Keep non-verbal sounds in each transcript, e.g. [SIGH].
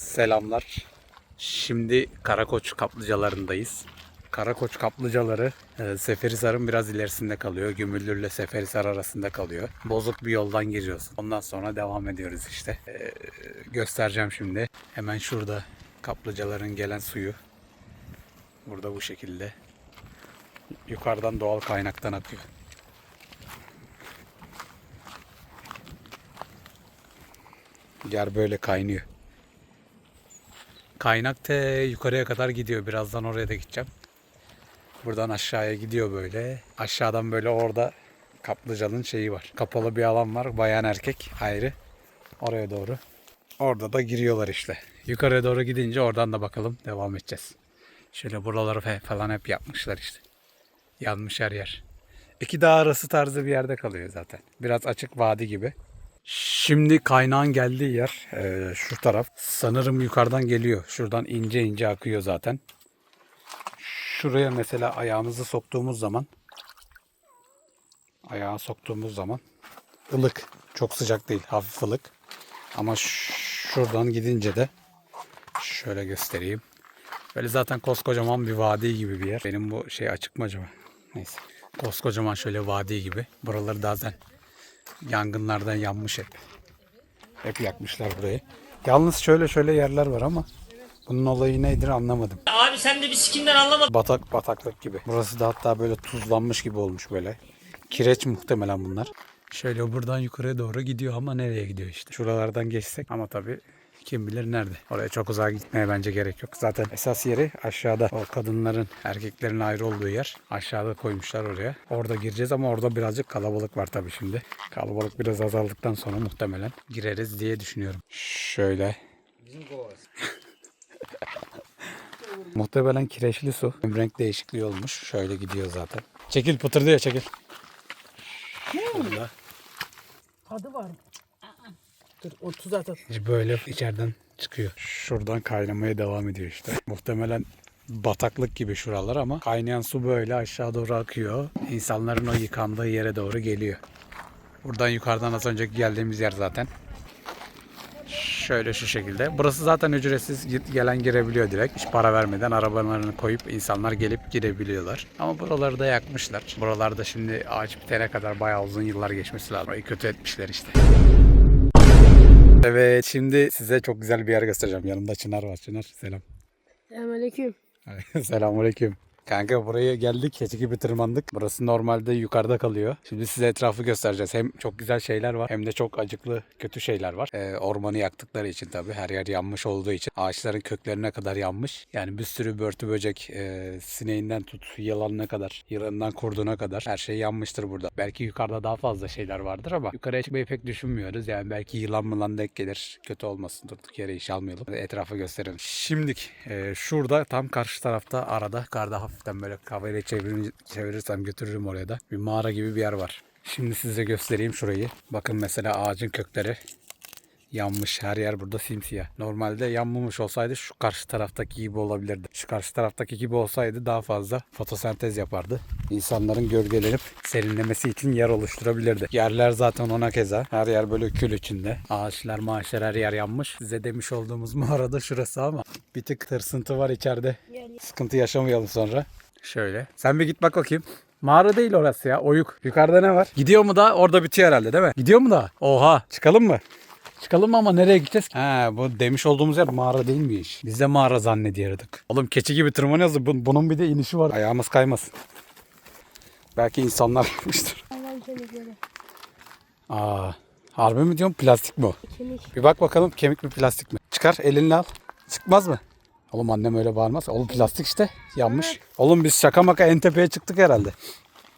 Selamlar. Şimdi Karakoç kaplıcalarındayız. Karakoç kaplıcaları e, Seferihisar'ın biraz ilerisinde kalıyor. Gümüldür ile Seferihisar arasında kalıyor. Bozuk bir yoldan giriyoruz. Ondan sonra devam ediyoruz işte. E, göstereceğim şimdi. Hemen şurada kaplıcaların gelen suyu. Burada bu şekilde. Yukarıdan doğal kaynaktan akıyor. Yer böyle kaynıyor. Kaynak te yukarıya kadar gidiyor. Birazdan oraya da gideceğim. Buradan aşağıya gidiyor böyle. Aşağıdan böyle orada kaplıcanın şeyi var. Kapalı bir alan var. Bayan erkek ayrı. Oraya doğru. Orada da giriyorlar işte. Yukarıya doğru gidince oradan da bakalım devam edeceğiz. Şöyle buraları falan hep yapmışlar işte. Yanmış her yer. İki dağ arası tarzı bir yerde kalıyor zaten. Biraz açık vadi gibi. Şimdi kaynağın geldiği yer e, şu taraf. Sanırım yukarıdan geliyor. Şuradan ince ince akıyor zaten. Şuraya mesela ayağımızı soktuğumuz zaman ayağı soktuğumuz zaman ılık. Çok sıcak değil. Hafif ılık. Ama şuradan gidince de şöyle göstereyim. Böyle zaten koskocaman bir vadi gibi bir yer. Benim bu şey açık mı acaba? Neyse. Koskocaman şöyle vadi gibi. Buraları zaten yangınlardan yanmış hep. Hep yakmışlar burayı. Yalnız şöyle şöyle yerler var ama bunun olayı nedir anlamadım. Abi sen de bir sikimden anlamadın. Batak bataklık gibi. Burası da hatta böyle tuzlanmış gibi olmuş böyle. Kireç muhtemelen bunlar. Şöyle buradan yukarıya doğru gidiyor ama nereye gidiyor işte. Şuralardan geçsek ama tabii kim bilir nerede. Oraya çok uzağa gitmeye bence gerek yok. Zaten esas yeri aşağıda. O kadınların, erkeklerin ayrı olduğu yer. Aşağıda koymuşlar oraya. Orada gireceğiz ama orada birazcık kalabalık var tabii şimdi. Kalabalık biraz azaldıktan sonra muhtemelen gireriz diye düşünüyorum. Şöyle. [LAUGHS] Muhtemelen kireçli su. Renk değişikliği olmuş. Şöyle gidiyor zaten. Çekil pıtır diye çekil. Şurada. Tadı var. Dur o tuz at. at. Böyle içeriden çıkıyor. Şuradan kaynamaya devam ediyor işte. Muhtemelen bataklık gibi şuralar ama kaynayan su böyle aşağı doğru akıyor. İnsanların o yıkandığı yere doğru geliyor. Buradan yukarıdan az önceki geldiğimiz yer zaten. Şöyle şu şekilde. Burası zaten ücretsiz gelen girebiliyor direkt. Hiç para vermeden arabalarını koyup insanlar gelip girebiliyorlar. Ama buraları da yakmışlar. Buralarda şimdi ağaç bitene kadar bayağı uzun yıllar geçmesi lazım. Orayı kötü etmişler işte. Evet şimdi size çok güzel bir yer göstereceğim. Yanımda Çınar var. Çınar selam. Selamünaleyküm. [LAUGHS] Selamünaleyküm. Kanka buraya geldik. Keçi gibi tırmandık. Burası normalde yukarıda kalıyor. Şimdi size etrafı göstereceğiz. Hem çok güzel şeyler var hem de çok acıklı kötü şeyler var. Ee, ormanı yaktıkları için tabii her yer yanmış olduğu için ağaçların köklerine kadar yanmış. Yani bir sürü börtü böcek e, sineğinden tut yılanına kadar, yılanından kurduğuna kadar her şey yanmıştır burada. Belki yukarıda daha fazla şeyler vardır ama yukarıya çıkmayı pek düşünmüyoruz. Yani belki yılan mılan denk gelir. Kötü olmasın durduk yere iş almayalım. Etrafı gösterelim. Şimdik e, şurada tam karşı tarafta arada karda hafiften böyle çevirir, çevirirsem götürürüm oraya da. Bir mağara gibi bir yer var. Şimdi size göstereyim şurayı. Bakın mesela ağacın kökleri yanmış. Her yer burada simsiyah. Normalde yanmamış olsaydı şu karşı taraftaki gibi olabilirdi. Şu karşı taraftaki gibi olsaydı daha fazla fotosentez yapardı. İnsanların gölgelenip serinlemesi için yer oluşturabilirdi. Yerler zaten ona keza. Her yer böyle kül içinde. Ağaçlar maaşlar her yer yanmış. Size demiş olduğumuz [LAUGHS] mağarada şurası ama bir tık tırsıntı var içeride. Sıkıntı yaşamayalım sonra. Şöyle. Sen bir git bak bakayım. Mağara değil orası ya. Oyuk. Yukarıda ne var? Gidiyor mu da? Orada bitiyor herhalde değil mi? Gidiyor mu da? Oha. Çıkalım mı? Çıkalım ama nereye gideceğiz ki? Ha, bu demiş olduğumuz yer mağara değilmiş. Biz de mağara zannediyorduk. Oğlum keçi gibi tırmanıyoruz. bun- Bunun bir de inişi var. Ayağımız kaymasın. Belki insanlar [LAUGHS] yapmıştır. Aa, harbi mi diyorsun plastik mi o? Kemik. Bir bak bakalım kemik mi plastik mi? Çıkar elinle al. Çıkmaz mı? Oğlum annem öyle bağırmaz. Oğlum plastik işte yanmış. Oğlum biz şaka maka en tepeye çıktık herhalde.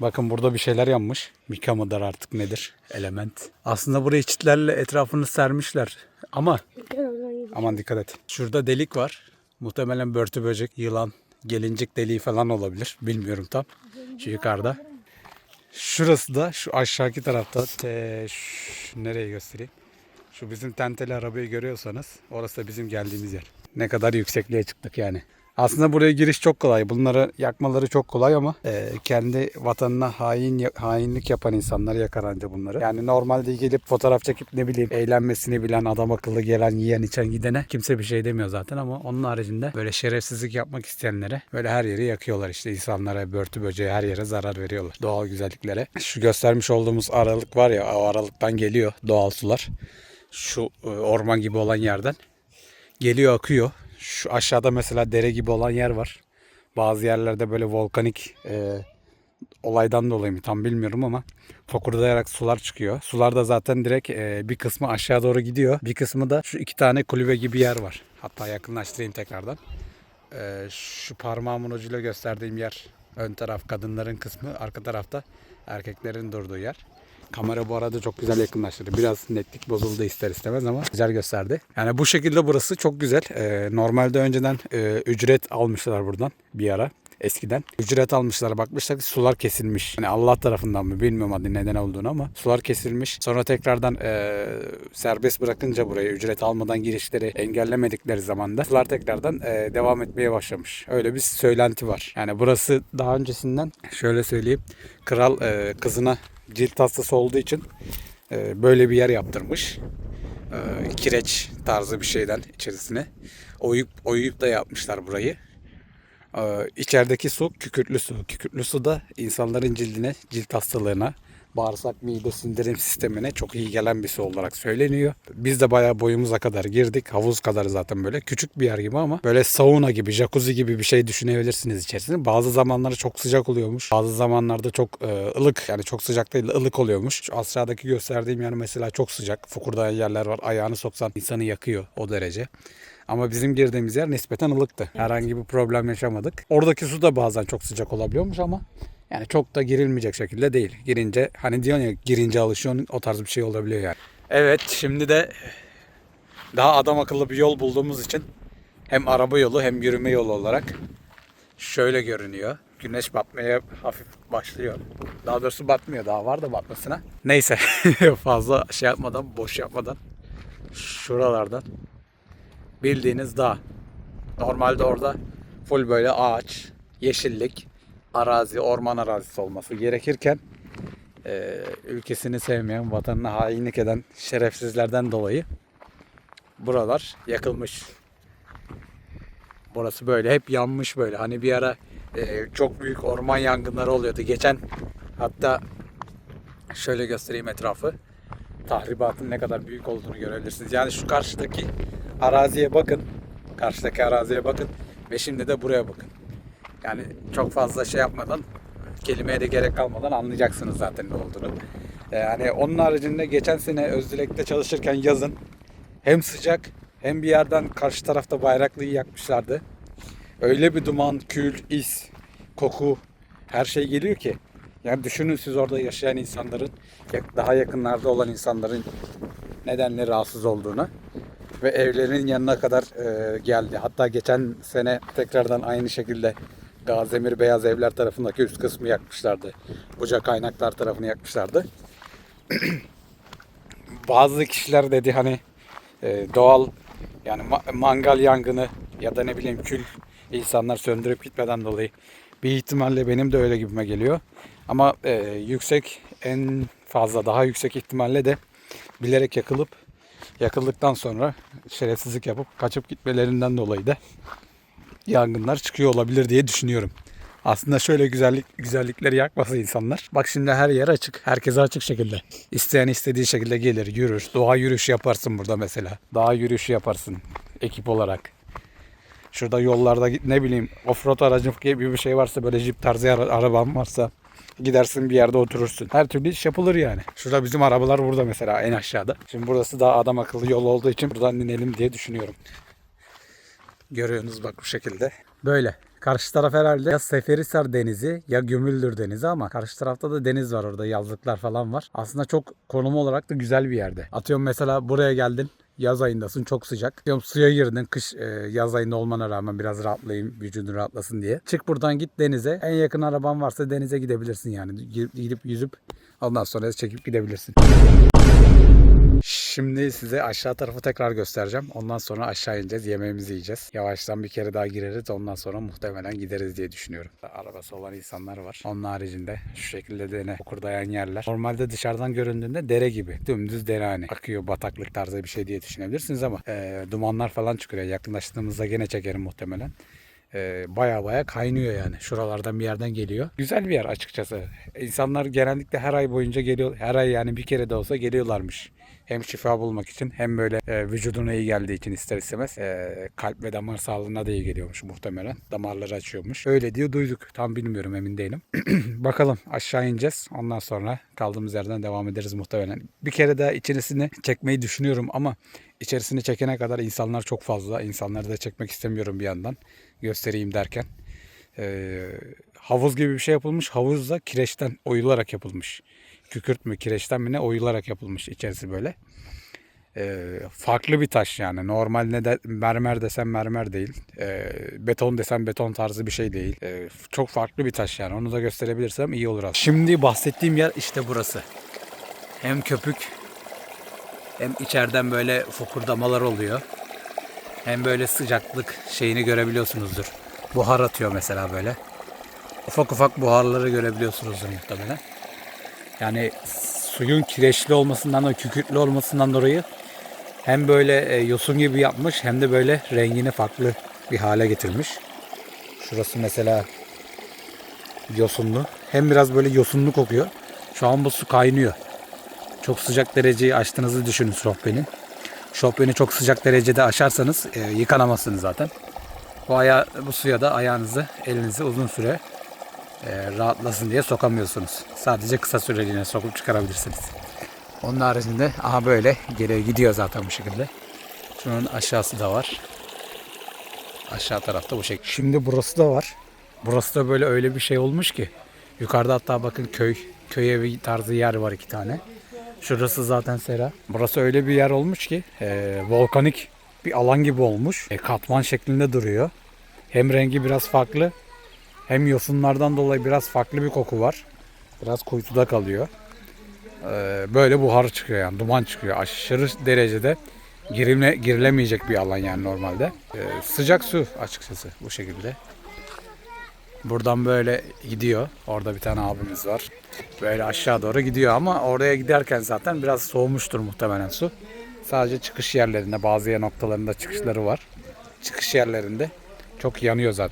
Bakın burada bir şeyler yanmış. Mika mıdır artık nedir? Element. Aslında burayı çitlerle etrafını sermişler. Ama aman dikkat et. Şurada delik var. Muhtemelen börtü böcek, yılan, gelincik deliği falan olabilir. Bilmiyorum tam. Şu yukarıda. Şurası da şu aşağıki tarafta. Te, şu- nereye göstereyim? Şu bizim tenteli arabayı görüyorsanız orası da bizim geldiğimiz yer. Ne kadar yüksekliğe çıktık yani. Aslında buraya giriş çok kolay. Bunları yakmaları çok kolay ama e, kendi vatanına hain hainlik yapan insanlar yakar anca bunları. Yani normalde gelip fotoğraf çekip ne bileyim eğlenmesini bilen adam akıllı gelen yiyen içen gidene kimse bir şey demiyor zaten ama onun haricinde böyle şerefsizlik yapmak isteyenlere böyle her yeri yakıyorlar işte insanlara börtü böceği her yere zarar veriyorlar. Doğal güzelliklere. Şu göstermiş olduğumuz aralık var ya o aralıktan geliyor doğal sular. Şu e, orman gibi olan yerden geliyor akıyor. Şu aşağıda mesela dere gibi olan yer var. Bazı yerlerde böyle volkanik e, olaydan dolayı mı tam bilmiyorum ama fokurdayarak sular çıkıyor. Sular da zaten direkt e, bir kısmı aşağı doğru gidiyor. Bir kısmı da şu iki tane kulübe gibi yer var. Hatta yakınlaştırayım tekrardan. E, şu parmağımın ucuyla gösterdiğim yer ön taraf kadınların kısmı. Arka tarafta erkeklerin durduğu yer. Kamera bu arada çok güzel yakınlaştırdı. Biraz netlik bozuldu ister istemez ama güzel gösterdi. Yani bu şekilde burası çok güzel. Ee, normalde önceden e, ücret almışlar buradan bir ara eskiden. Ücret almışlar bakmışlar ki sular kesilmiş. Yani Allah tarafından mı bilmiyorum adı neden olduğunu ama sular kesilmiş. Sonra tekrardan e, serbest bırakınca buraya ücret almadan girişleri engellemedikleri zamanda sular tekrardan e, devam etmeye başlamış. Öyle bir söylenti var. Yani burası daha öncesinden şöyle söyleyeyim. Kral e, kızına cilt hastası olduğu için e, böyle bir yer yaptırmış. E, kireç tarzı bir şeyden içerisine. Oyup oyup da yapmışlar burayı. Ee, içerideki su kükürtlü su. Kükürtlü su da insanların cildine, cilt hastalığına, bağırsak, mide, sindirim sistemine çok iyi gelen bir su olarak söyleniyor. Biz de bayağı boyumuza kadar girdik. Havuz kadar zaten böyle. Küçük bir yer gibi ama böyle sauna gibi, jacuzzi gibi bir şey düşünebilirsiniz içerisinde. Bazı zamanları çok sıcak oluyormuş. Bazı zamanlarda çok e, ılık yani çok sıcak değil ılık oluyormuş. Şu aşağıdaki gösterdiğim yer mesela çok sıcak. Fokurdayan yerler var. Ayağını soksan insanı yakıyor o derece. Ama bizim girdiğimiz yer nispeten ılıktı. Herhangi bir problem yaşamadık. Oradaki su da bazen çok sıcak olabiliyormuş ama yani çok da girilmeyecek şekilde değil. Girince hani diyorsun ya girince alışıyorsun o tarz bir şey olabiliyor yani. Evet şimdi de daha adam akıllı bir yol bulduğumuz için hem araba yolu hem yürüme yolu olarak şöyle görünüyor. Güneş batmaya hafif başlıyor. Daha doğrusu batmıyor daha var da batmasına. Neyse [LAUGHS] fazla şey yapmadan boş yapmadan şuralardan bildiğiniz dağ. Normalde orada full böyle ağaç, yeşillik, arazi, orman arazisi olması gerekirken e, ülkesini sevmeyen, vatanına hainlik eden şerefsizlerden dolayı buralar yakılmış. Burası böyle hep yanmış böyle. Hani bir ara e, çok büyük orman yangınları oluyordu. Geçen hatta şöyle göstereyim etrafı. Tahribatın ne kadar büyük olduğunu görebilirsiniz. Yani şu karşıdaki araziye bakın. Karşıdaki araziye bakın. Ve şimdi de buraya bakın. Yani çok fazla şey yapmadan kelimeye de gerek kalmadan anlayacaksınız zaten ne olduğunu. Yani onun haricinde geçen sene Özdilek'te çalışırken yazın hem sıcak hem bir yerden karşı tarafta bayraklıyı yakmışlardı. Öyle bir duman, kül, is, koku her şey geliyor ki. Yani düşünün siz orada yaşayan insanların, daha yakınlarda olan insanların nedenle rahatsız olduğunu ve evlerinin yanına kadar e, geldi. Hatta geçen sene tekrardan aynı şekilde Gazemir Beyaz Evler tarafındaki üst kısmı yakmışlardı. Buca kaynaklar tarafını yakmışlardı. [CLEARS THROAT] Bazı kişiler dedi hani e, doğal yani ma- mangal yangını ya da ne bileyim kül insanlar söndürüp gitmeden dolayı bir ihtimalle benim de öyle gibime geliyor. Ama e, yüksek en fazla daha yüksek ihtimalle de bilerek yakılıp yakıldıktan sonra şerefsizlik yapıp kaçıp gitmelerinden dolayı da yangınlar çıkıyor olabilir diye düşünüyorum. Aslında şöyle güzellik güzellikleri yakmasa insanlar. Bak şimdi her yer açık. Herkese açık şekilde. İsteyen istediği şekilde gelir, yürür. Doğa yürüyüşü yaparsın burada mesela. Dağ yürüyüşü yaparsın ekip olarak. Şurada yollarda ne bileyim offroad aracı gibi bir şey varsa böyle jip tarzı ara- araban varsa gidersin bir yerde oturursun. Her türlü iş yapılır yani. Şurada bizim arabalar burada mesela en aşağıda. Şimdi burası daha adam akıllı yol olduğu için buradan inelim diye düşünüyorum. Görüyorsunuz bak bu şekilde. Böyle. Karşı taraf herhalde ya Seferihisar Denizi ya Gömüldür Denizi ama karşı tarafta da deniz var orada yazlıklar falan var. Aslında çok konum olarak da güzel bir yerde. Atıyorum mesela buraya geldin yaz ayındasın çok sıcak. Diyorum suya girdin kış e, yaz ayında olmana rağmen biraz rahatlayayım vücudun rahatlasın diye. Çık buradan git denize. En yakın araban varsa denize gidebilirsin yani. Gidip yüzüp ondan sonra çekip gidebilirsin. Şimdi size aşağı tarafı tekrar göstereceğim. Ondan sonra aşağı ineceğiz. Yemeğimizi yiyeceğiz. Yavaştan bir kere daha gireriz. Ondan sonra muhtemelen gideriz diye düşünüyorum. Arabası olan insanlar var. Onun haricinde şu şekilde de ne okurdayan yerler. Normalde dışarıdan göründüğünde dere gibi. Dümdüz dere hani. Akıyor bataklık tarzı bir şey diye düşünebilirsiniz ama e, dumanlar falan çıkıyor. Yakınlaştığımızda gene çekerim muhtemelen. E, baya baya kaynıyor yani. Şuralardan bir yerden geliyor. Güzel bir yer açıkçası. İnsanlar genellikle her ay boyunca geliyor. Her ay yani bir kere de olsa geliyorlarmış. Hem şifa bulmak için hem böyle e, vücuduna iyi geldiği için ister istemez e, kalp ve damar sağlığına da iyi geliyormuş muhtemelen. Damarları açıyormuş. Öyle diye duyduk. Tam bilmiyorum emin değilim. [CLEARS THROAT] Bakalım aşağı ineceğiz. Ondan sonra kaldığımız yerden devam ederiz muhtemelen. Bir kere daha içerisini çekmeyi düşünüyorum ama içerisini çekene kadar insanlar çok fazla. İnsanları da çekmek istemiyorum bir yandan. Göstereyim derken. E, havuz gibi bir şey yapılmış. Havuz da kireçten oyularak yapılmış. Kükürt mü kireçten mi ne oyularak yapılmış içerisi böyle. Ee, farklı bir taş yani. Normal ne de mermer desem mermer değil. Ee, beton desem beton tarzı bir şey değil. Ee, çok farklı bir taş yani. Onu da gösterebilirsem iyi olur aslında. Şimdi bahsettiğim yer işte burası. Hem köpük hem içeriden böyle fokurdamalar oluyor. Hem böyle sıcaklık şeyini görebiliyorsunuzdur. Buhar atıyor mesela böyle. Ufak ufak buharları görebiliyorsunuzdur muhtemelen. Yani suyun kireçli olmasından ve kükürtlü olmasından dolayı hem böyle e, yosun gibi yapmış hem de böyle rengini farklı bir hale getirmiş. Şurası mesela yosunlu. Hem biraz böyle yosunlu kokuyor. Şu an bu su kaynıyor. Çok sıcak dereceyi aştığınızı düşünün şofbenin. Şofbeni çok sıcak derecede aşarsanız e, yıkanamazsınız zaten. Bu, aya, bu suya da ayağınızı, elinizi uzun süre e, rahatlasın diye sokamıyorsunuz. Sadece kısa süreliğine sokup çıkarabilirsiniz. Onun haricinde aha böyle geri gidiyor zaten bu şekilde. Şunun aşağısı da var. Aşağı tarafta bu şekilde. Şimdi burası da var. Burası da böyle öyle bir şey olmuş ki. Yukarıda hatta bakın köy, köy evi tarzı yer var iki tane. Şurası zaten sera. Burası öyle bir yer olmuş ki e, volkanik bir alan gibi olmuş. E, katman şeklinde duruyor. Hem rengi biraz farklı hem yosunlardan dolayı biraz farklı bir koku var. Biraz kuytuda kalıyor. Ee, böyle buhar çıkıyor yani duman çıkıyor. Aşırı derecede girilme, girilemeyecek bir alan yani normalde. Ee, sıcak su açıkçası bu şekilde. Buradan böyle gidiyor. Orada bir tane abimiz var. Böyle aşağı doğru gidiyor ama oraya giderken zaten biraz soğumuştur muhtemelen su. Sadece çıkış yerlerinde bazı yer noktalarında çıkışları var. Çıkış yerlerinde çok yanıyor zaten